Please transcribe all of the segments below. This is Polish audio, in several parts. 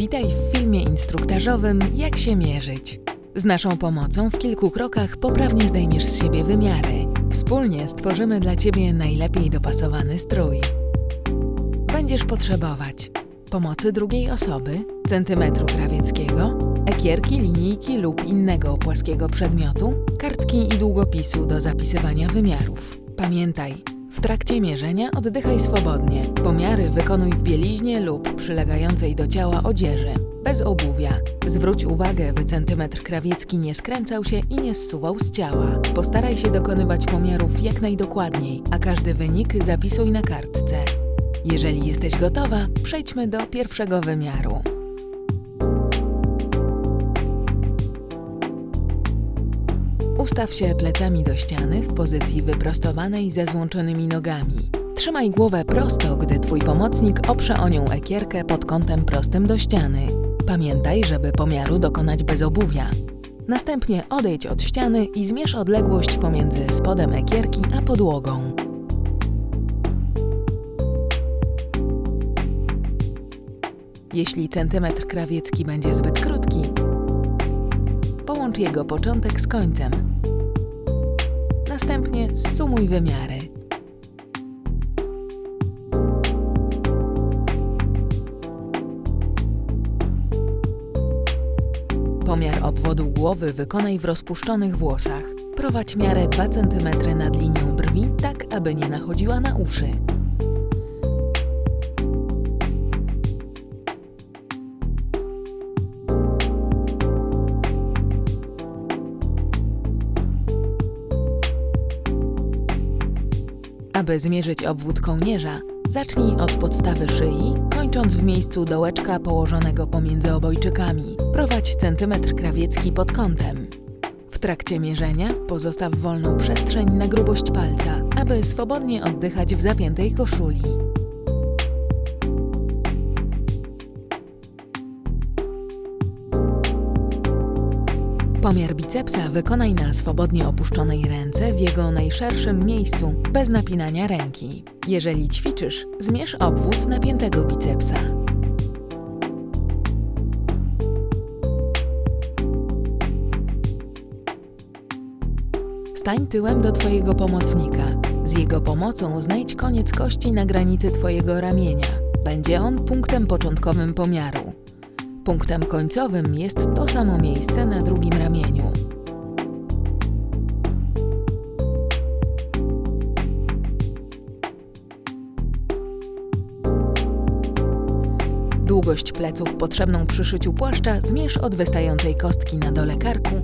Witaj w filmie instruktażowym Jak się mierzyć. Z naszą pomocą w kilku krokach poprawnie zdejmiesz z siebie wymiary. Wspólnie stworzymy dla Ciebie najlepiej dopasowany strój. Będziesz potrzebować pomocy drugiej osoby, centymetru krawieckiego, ekierki, linijki lub innego płaskiego przedmiotu, kartki i długopisu do zapisywania wymiarów. Pamiętaj, w trakcie mierzenia oddychaj swobodnie. Pomiary wykonuj w bieliźnie lub przylegającej do ciała odzieży, bez obuwia. Zwróć uwagę, by centymetr krawiecki nie skręcał się i nie zsuwał z ciała. Postaraj się dokonywać pomiarów jak najdokładniej, a każdy wynik zapisuj na kartce. Jeżeli jesteś gotowa, przejdźmy do pierwszego wymiaru. Ustaw się plecami do ściany w pozycji wyprostowanej ze złączonymi nogami. Trzymaj głowę prosto, gdy Twój pomocnik oprze o nią ekierkę pod kątem prostym do ściany. Pamiętaj, żeby pomiaru dokonać bez obuwia. Następnie odejdź od ściany i zmierz odległość pomiędzy spodem ekierki a podłogą. Jeśli centymetr krawiecki będzie zbyt krótki, połącz jego początek z końcem. Następnie zsumuj wymiary. Pomiar obwodu głowy wykonaj w rozpuszczonych włosach. Prowadź miarę 2 cm nad linią brwi, tak aby nie nachodziła na uszy. Aby zmierzyć obwód kołnierza, zacznij od podstawy szyi, kończąc w miejscu dołeczka położonego pomiędzy obojczykami. Prowadź centymetr krawiecki pod kątem. W trakcie mierzenia pozostaw wolną przestrzeń na grubość palca, aby swobodnie oddychać w zapiętej koszuli. Pomiar bicepsa wykonaj na swobodnie opuszczonej ręce w jego najszerszym miejscu, bez napinania ręki. Jeżeli ćwiczysz, zmierz obwód napiętego bicepsa. Stań tyłem do Twojego pomocnika. Z jego pomocą znajdź koniec kości na granicy Twojego ramienia. Będzie on punktem początkowym pomiaru. Punktem końcowym jest to samo miejsce na drugim ramieniu. Długość pleców potrzebną przy szyciu płaszcza zmierz od wystającej kostki na dole karku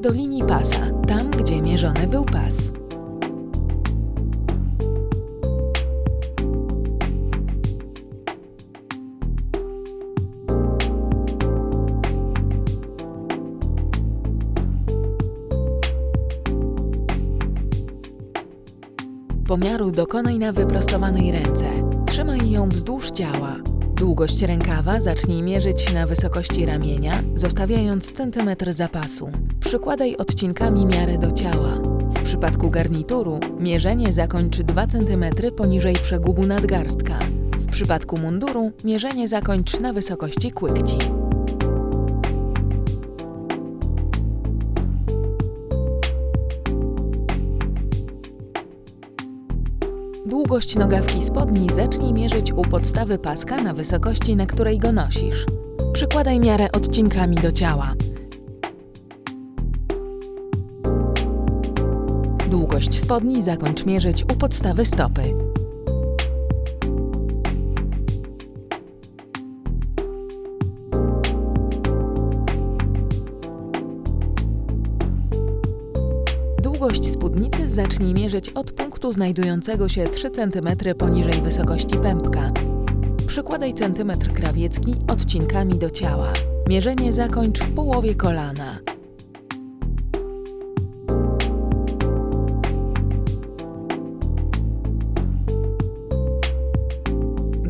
do linii pasa, tam gdzie mierzony był pas. Pomiaru dokonaj na wyprostowanej ręce. Trzymaj ją wzdłuż ciała. Długość rękawa zacznij mierzyć na wysokości ramienia, zostawiając centymetr zapasu. Przykładaj odcinkami miarę do ciała. W przypadku garnituru mierzenie zakończy 2 cm poniżej przegubu nadgarstka. W przypadku munduru mierzenie zakończ na wysokości kłykci. Długość nogawki spodni zacznij mierzyć u podstawy paska na wysokości, na której go nosisz. Przykładaj miarę odcinkami do ciała. Długość spodni zakończ mierzyć u podstawy stopy. Długość spódnicy zacznij mierzyć od punktu znajdującego się 3 cm poniżej wysokości pępka. Przykładaj centymetr krawiecki odcinkami do ciała. Mierzenie zakończ w połowie kolana.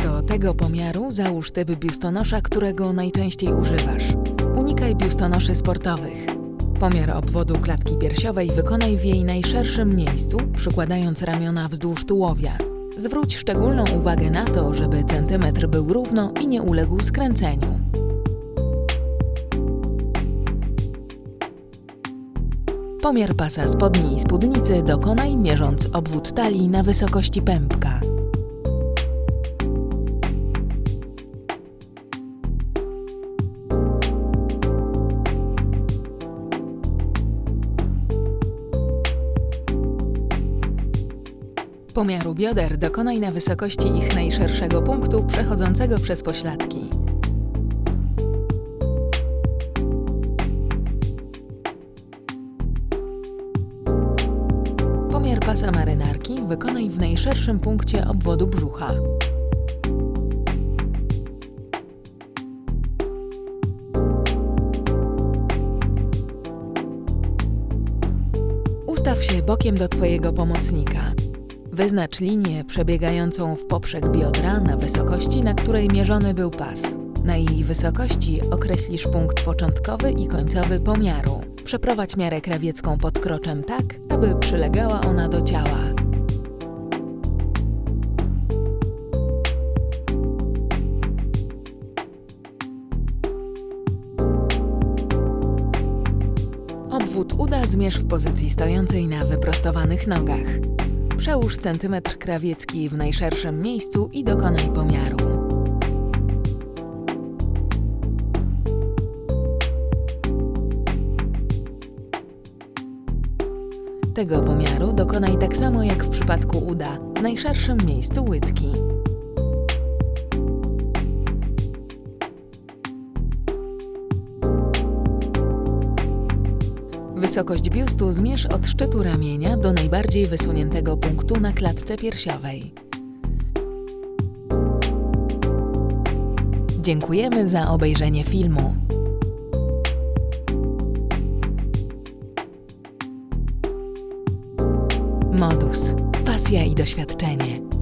Do tego pomiaru załóż typ biustonosza, którego najczęściej używasz. Unikaj biustonoszy sportowych. Pomiar obwodu klatki piersiowej wykonaj w jej najszerszym miejscu, przykładając ramiona wzdłuż tułowia. Zwróć szczególną uwagę na to, żeby centymetr był równo i nie uległ skręceniu. Pomiar pasa spodni i spódnicy dokonaj mierząc obwód talii na wysokości pępka. Pomiaru bioder dokonaj na wysokości ich najszerszego punktu przechodzącego przez pośladki. Pomiar pasa marynarki wykonaj w najszerszym punkcie obwodu brzucha. Ustaw się bokiem do Twojego pomocnika. Wyznacz linię przebiegającą w poprzek biodra na wysokości, na której mierzony był pas. Na jej wysokości określisz punkt początkowy i końcowy pomiaru. Przeprowadź miarę krawiecką pod kroczem tak, aby przylegała ona do ciała. Obwód uda zmierz w pozycji stojącej na wyprostowanych nogach. Przełóż centymetr krawiecki w najszerszym miejscu i dokonaj pomiaru. Tego pomiaru dokonaj tak samo jak w przypadku uda, w najszerszym miejscu łydki. Wysokość biustu zmierz od szczytu ramienia do najbardziej wysuniętego punktu na klatce piersiowej. Dziękujemy za obejrzenie filmu. Modus. Pasja i doświadczenie.